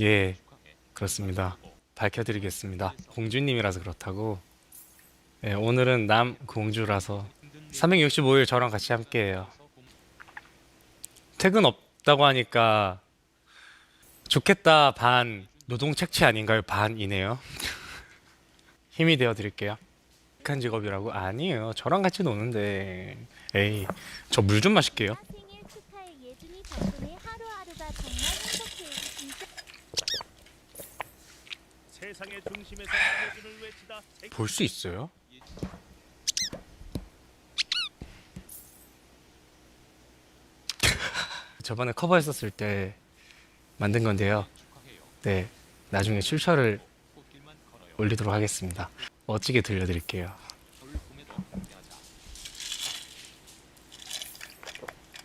예, 그렇습니다. 밝혀드리겠습니다. 공주님이라서 그렇다고. 예, 오늘은 남 공주라서 365일 저랑 같이 함께해요. 퇴근 없다고 하니까 좋겠다 반 노동 착취 아닌가요? 반이네요. 힘이 되어 드릴게요. 착한 직업이라고 아니에요. 저랑 같이 노는데 에이 저 물 좀 마실게요. 생일 축하해 예준이 하루하루가 정말 행복해 진짜 세상의 중심에서 예준을 외치다 볼 수 있어요? 저번에 커버했었을 때 만든 건데요. 네, 나중에 출처를 올리도록 하겠습니다. 멋지게 들려드릴게요.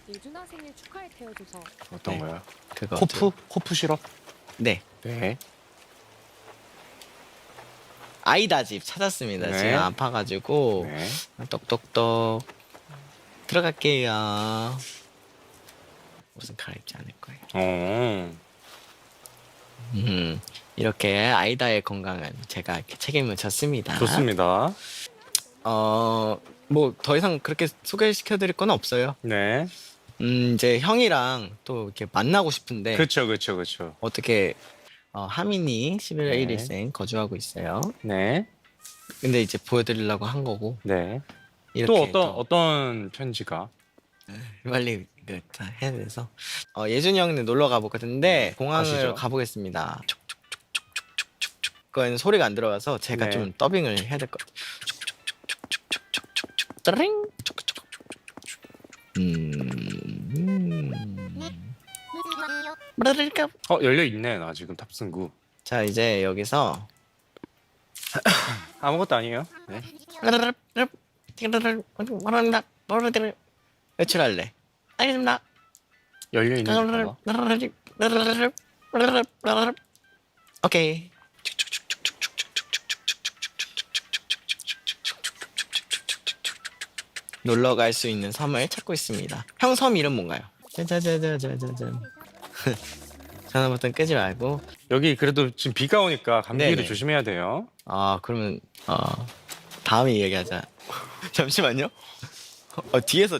예준아 생일 축하해 태워줘서 어떤 네. 거요? 그거 호프? 호프 시럽? 네 네. 아이다 집 찾았습니다. 네. 제가 아파가지고 네. 똑똑똑 들어갈게요. 무슨 갈아입지 않을 거예요. 어. 음, 이렇게 아이다의 건강은 제가 이렇게 책임을 졌습니다. 좋습니다. 어, 뭐 더 이상 그렇게 소개시켜드릴 건 없어요. 네. 음, 이제 형이랑 또 이렇게 만나고 싶은데 그렇죠, 그렇죠, 그렇죠. 어떻게 어, 하민이 11월 네. 1일생 거주하고 있어요. 네. 근데 이제 보여드리려고 한 거고 네. 이렇게 또 어떤 어떤 편지가? 빨리 그, 다 해야 돼서 어, 예준이 형네 놀러 가볼 건데 공항을 가시죠. 가보겠습니다. 촉촉촉촉촉촉촉촉 그건 소리가 안 들어가서 제가 네. 좀 더빙을 해야 될 것 같아요. 촉촉촉촉촉촉촉촉 따링 촉촉촉촉촉촉촉 음. 어 열려 있네. 나 지금 탑승구. 자 이제 여기서 아무것도 아니에요. 네. 외출할래. 알겠습니다. 열려 있는 거. 오케이. 놀러 갈 수 있는 섬을 찾고 있습니다. 형 섬 이름 뭔가요? 짜자자자자자잔. 전화 버튼 끄지 말고. 여기 그래도 지금 비가 오니까 감기를 네네. 조심해야 돼요. 아 그러면 어 다음에 이야기하자. 잠시만요. 어 뒤에서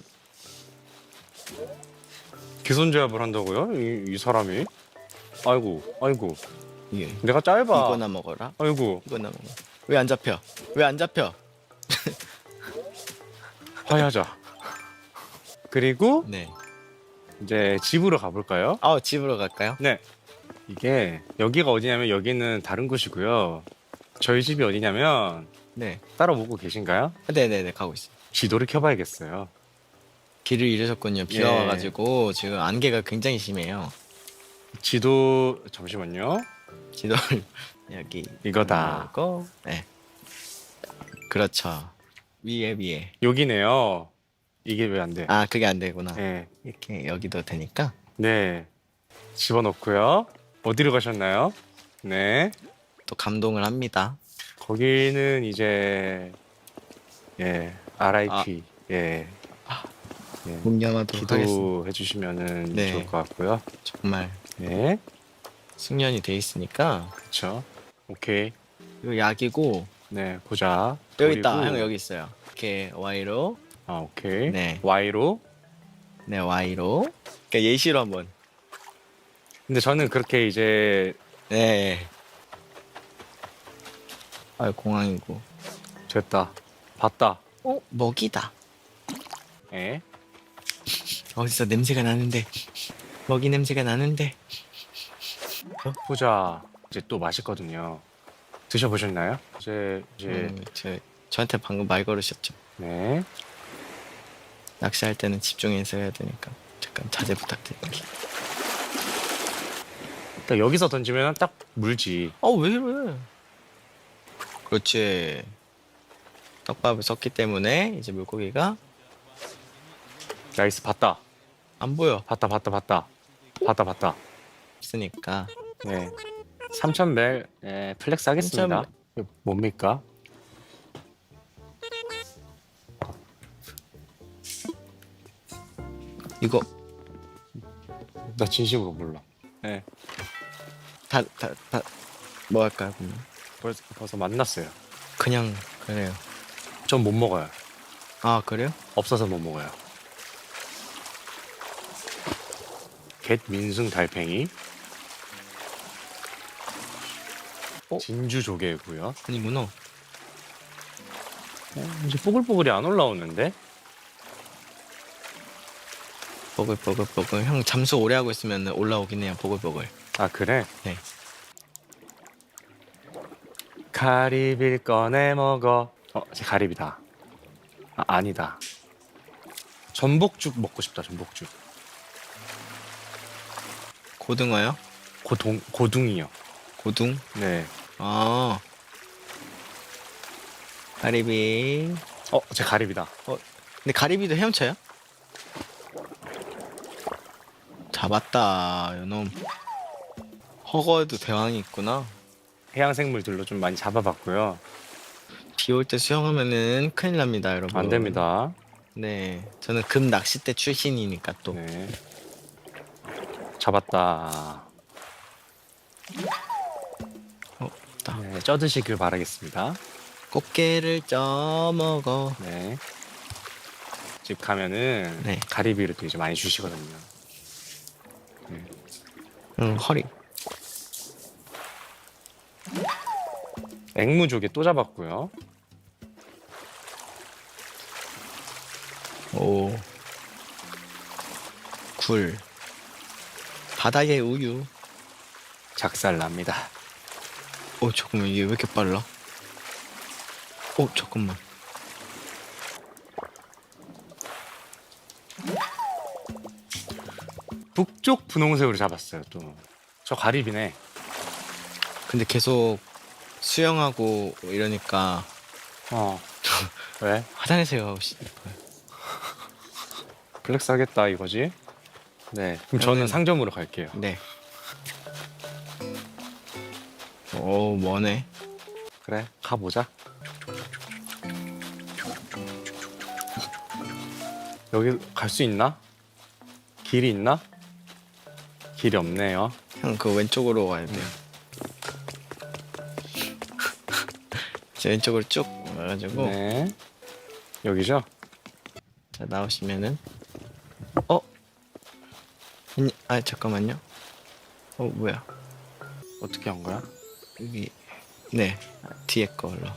기선제압을 한다고요? 이, 이 사람이? 아이고, 아이고. 이게 내가 짧아. 이거나 먹어라. 아이고, 이거나 먹어. 왜 안 잡혀? 왜 안 잡혀? 화해하자. 그리고 네. 이제 집으로 가볼까요? 아 집으로 갈까요? 네. 이게 여기가 어디냐면 여기는 다른 곳이고요. 저희 집이 어디냐면 네. 따로 보고 계신가요? 네네네 가고 있어요. 지도를 켜봐야겠어요. 길을 잃으셨군요. 비가 예. 와가지고 지금 안개가 굉장히 심해요. 지도 잠시만요. 지도를 여기 이거다. 고 네. 그렇죠. 위에 위에. 여기네요. 이게 왜 안 돼? 아 그게 안 되구나. 네. 이렇게 여기도 되니까. 네. 집어넣고요. 어디로 가셨나요? 네. 또 감동을 합니다. 거기는 이제 예 RIP 예, 예. 묵념하도록 하겠습니다. 기도해 주시면은 네. 좋을 것 같고요. 정말 네. 숙련이 돼 있으니까. 그렇죠. 오케이. 이거 약이고 네 보자. 여기 있다. 형 여기 있어요. 이렇게 Y로. 아 오케이. 네. Y로. 네 Y로. 그러니까 예시로 한번. 근데 저는 그렇게 이제 네. 아 공항이고. 됐다. 봤다. 어 먹이다. 예. 어디서 냄새가 나는데. 먹이 냄새가 나는데. 보자. 이제 또 맛있거든요. 드셔보셨나요? 이제 이제 음, 저 저한테 방금 말 걸으셨죠. 네. 낚시할 때는 집중해서 해야 되니까 잠깐 자제 부탁드릴게요. 딱 여기서 던지면 딱 물지. 어왜 이래? 그렇지. 떡밥을 썼기 때문에 이제 물고기가 나이스 봤다. 안 보여. 봤다 봤다 봤다. 봤다 봤다. 없으니까 네. 3,000벨 네, 플렉스 하겠습니다. 3,000 이거 뭡니까? 이거 나 진심으로 몰라. 네. 다 다 다 뭐 할까요? 그러면? 벌써, 벌써 만났어요. 그냥 그래요. 전 못 먹어요. 아 그래요? 없어서 못 먹어요. 겟 민숭 달팽이. 어? 진주 조개고요. 아니구나. 어, 이제 뽀글뽀글이 안 올라오는데? 버글버글버글. 형 잠수 오래 하고 있으면 올라오긴 해요. 버글버글. 아 그래? 네. 가리비를 꺼내 먹어. 어, 제 가리비다. 아, 아니다. 전복죽 먹고 싶다. 전복죽. 고등어요? 고동 고둥이요. 고둥? 네. 아. 가리비. 어, 제 가리비다. 근데 가리비도 헤엄쳐요? 잡았다, 요놈. 허거에도 대왕이 있구나. 해양 생물들로 좀 많이 잡아봤고요. 비 올 때 수영하면은 큰일 납니다, 여러분. 안 됩니다. 네. 저는 금 낚싯대 출신이니까 또. 네. 잡았다. 어, 나. 네, 쪄드시길 바라겠습니다. 꽃게를 쪄 먹어. 네. 집 가면은 네. 가리비를 또 이제 많이 주시거든요. 응, 허리. 앵무조개 또 잡았고요. 오. 굴. 바다의 우유. 작살납니다. 오, 잠깐만, 이게 왜 이렇게 빨라? 오, 잠깐만. 북쪽 분홍새우를 잡았어요. 또 저 가리비네. 근데 계속 수영하고 이러니까 어. 왜? 화장실 가고 싶어요. 플렉스 하겠다 이거지? 네. 그럼 저는 저는- 상점으로 갈게요. 네. 오, 뭐네. 그래. 가보자. 여기 갈 수 있나? 길이 있나? 길이 없네요. 형, 그 왼쪽으로 가야 돼요. 저 왼쪽으로 쭉 와가지고 네. 여기죠? 자 나오시면은 어? 아니, 아 잠깐만요. 어 뭐야? 어떻게 한 거야? 여기 네 뒤에 걸로.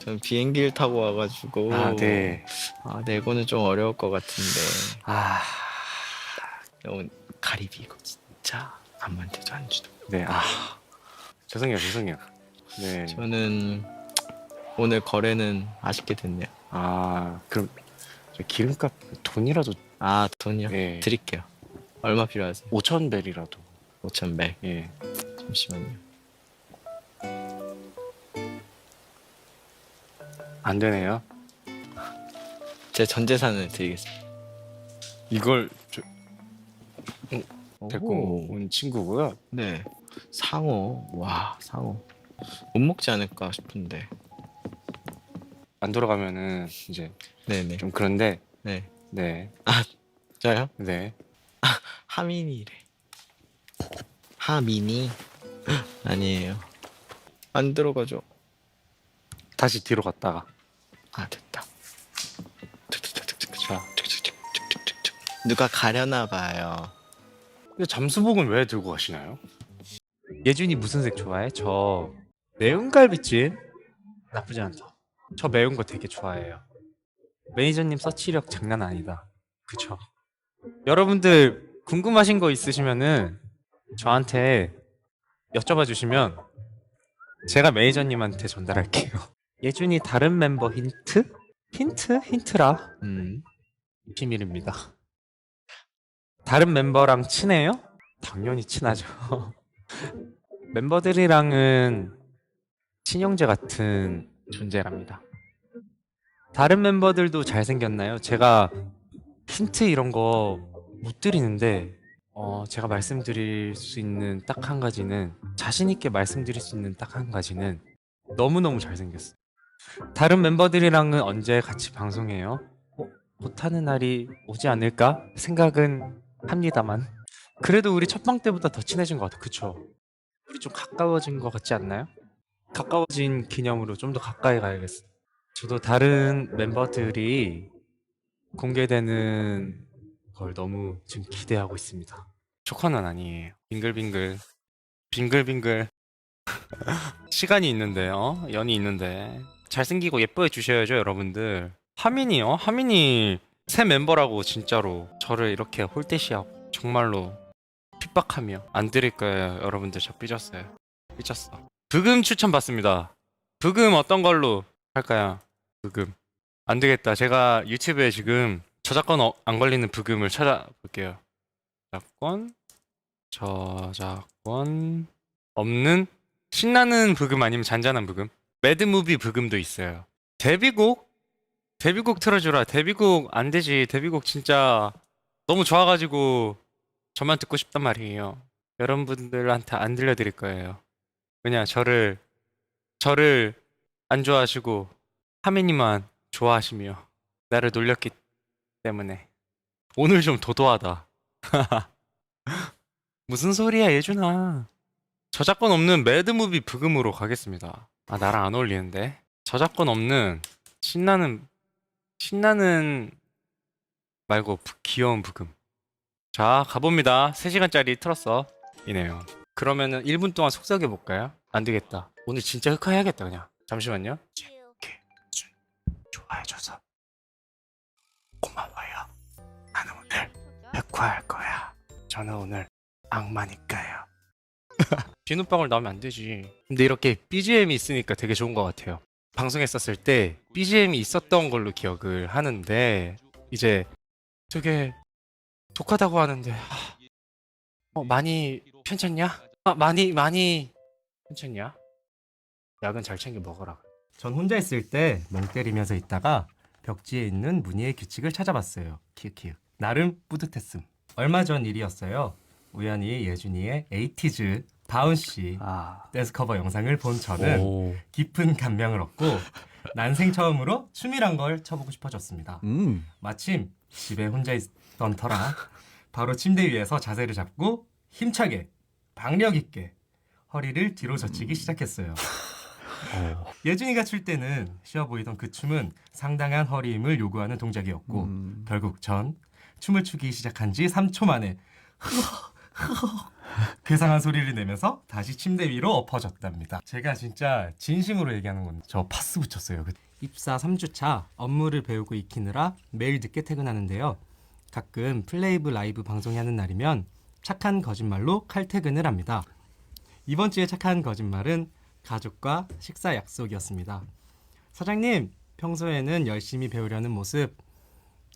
전 비행기를 타고 와가지고 아, 네. 아, 네 이거는 좀 어려울 것 같은데. 아, 이건 가리비 이거 진짜 아무한테 도 안 주도. 네. 아, 죄송해요, 죄송해요. 네. 저는 오늘 거래는 아쉽게 됐네요. 아, 그럼 저 기름값 돈이라도 아 돈이요? 예. 드릴게요. 얼마 필요하세요? 5천 벨이라도. 5천 벨. 예. 잠시만요. 안 되네요. 제 전 재산을 드리겠습니다. 이걸 저, 데리고 오. 온 친구고요. 네. 상어. 와, 상어. 못 먹지 않을까 싶은데. 안 돌아가면은 이제 네네. 좀 그런데 네. 네. 저요? 네. 하민이래. 하민이? 아니에요. 안 들어가죠. 다시 뒤로 갔다가 아, 됐다. 자. 누가 가려나 봐요. 근데 잠수복은 왜 들고 가시나요? 예준이 무슨 색 좋아해? 저 매운 갈비찜 나쁘지 않다. 저 매운 거 되게 좋아해요. 매니저님 서치력 장난 아니다. 그쵸? 여러분들 궁금하신 거 있으시면은 저한테 여쭤봐 주시면 제가 매니저님한테 전달할게요. 예준이 다른 멤버 힌트? 힌트? 힌트라? 음, 비밀입니다. 다른 멤버랑 친해요? 당연히 친하죠. 멤버들이랑은 친형제 같은 존재랍니다. 다른 멤버들도 잘생겼나요? 제가 힌트 이런 거 못 드리는데 어, 제가 말씀드릴 수 있는 딱 한 가지는 자신 있게 말씀드릴 수 있는 딱 한 가지는 너무너무 잘생겼어요. 다른 멤버들이랑은 언제 같이 방송해요? 어, 못하는 날이 오지 않을까 생각은 합니다만 그래도 우리 첫방 때보다 더 친해진 것 같아. 그쵸? 우리 좀 가까워진 것 같지 않나요? 가까워진 기념으로 좀 더 가까이 가야겠어. 저도 다른 멤버들이 공개되는 걸 너무 지금 기대하고 있습니다. 조커는 아니에요. 빙글빙글. 빙글빙글. 시간이 있는데, 어? 연이 있는데. 잘생기고 예뻐해 주셔야죠, 여러분들. 하민이요? 하민이 새 멤버라고, 진짜로. 저를 이렇게 홀대시하고, 정말로 핍박하며. 안 드릴 거예요, 여러분들. 저 삐졌어요. 삐졌어. 브금 추천 받습니다. 브금 어떤 걸로 할까요? 브금. 안 되겠다. 제가 유튜브에 지금 저작권 어- 안 걸리는 브금을 찾아볼게요. 저작권, 저작권 없는 신나는 브금 아니면 잔잔한 브금. 매드무비 브금도 있어요. 데뷔곡? 데뷔곡 틀어주라. 데뷔곡 안 되지. 데뷔곡 진짜 너무 좋아가지고 저만 듣고 싶단 말이에요. 여러분들한테 안 들려드릴 거예요. 그냥 저를 저를 안 좋아하시고 하민이만 좋아하시며 나를 놀렸기 때문에 오늘 좀 도도하다. 무슨 소리야 예준아. 저작권 없는 매드무비 브금으로 가겠습니다. 아 나랑 안 어울리는데. 저작권 없는 신나는 신나는 말고 부- 귀여운 브금. 자 가봅니다. 3시간짜리 틀었어. 이네요. 그러면은 1분 동안 속삭여 볼까요? 안 되겠다. 오늘 진짜 흑화해야겠다 그냥. 잠시만요. 좋아해줘서 고마워요. 나는 오늘 흑화할 거야. 저는 오늘 악마니까요. 비눗방울 나오면 안 되지. 근데 이렇게 BGM이 있으니까 되게 좋은 것 같아요. 방송했었을 때 BGM이 있었던 걸로 기억을 하는데 이제 되게 독하다고 하는데 하, 어, 많이 편찮냐? 아, 많이 많이 편찮냐? 약은 잘 챙겨 먹어라. 전 혼자 있을 때 멍 때리면서 있다가 벽지에 있는 무늬의 규칙을 찾아봤어요. 키키키. 나름 뿌듯했음. 얼마 전 일이었어요. 우연히 예준이의 에이티즈 바운씨 아, 댄스 커버 영상을 본 저는 오. 깊은 감명을 얻고 난생 처음으로 춤이란 걸 춰보고 싶어졌습니다. 마침 집에 혼자 있던 터라 바로 침대 위에서 자세를 잡고 힘차게 박력 있게 허리를 뒤로 젖히기 시작했어요. 예준이가 출 때는 쉬워 보이던 그 춤은 상당한 허리 힘을 요구하는 동작이었고 결국 전 춤을 추기 시작한 지 3초 만에 괴상한 소리를 내면서 다시 침대 위로 엎어졌답니다. 제가 진짜 진심으로 얘기하는 건데 저 파스 붙였어요. 그 입사 3주차 업무를 배우고 익히느라 매일 늦게 퇴근하는데요. 가끔 플레이브 라이브 방송이 하는 날이면 착한 거짓말로 칼퇴근을 합니다. 이번 주에 착한 거짓말은 가족과 식사 약속이었습니다. 사장님, 평소에는 열심히 배우려는 모습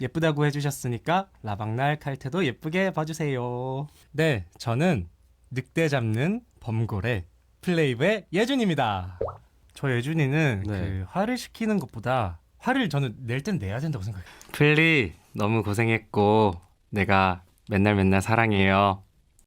예쁘다고 해주셨으니까 라방날 칼퇴도 예쁘게 봐주세요. 네, 저는 늑대 잡는 범고래 플레이브의 예준입니다. 저 예준이는 네. 그 화를 시키는 것보다 화를 저는 낼 땐 내야 된다고 생각해요. 플리 너무 고생했고 내가 맨날 맨날 사랑해요.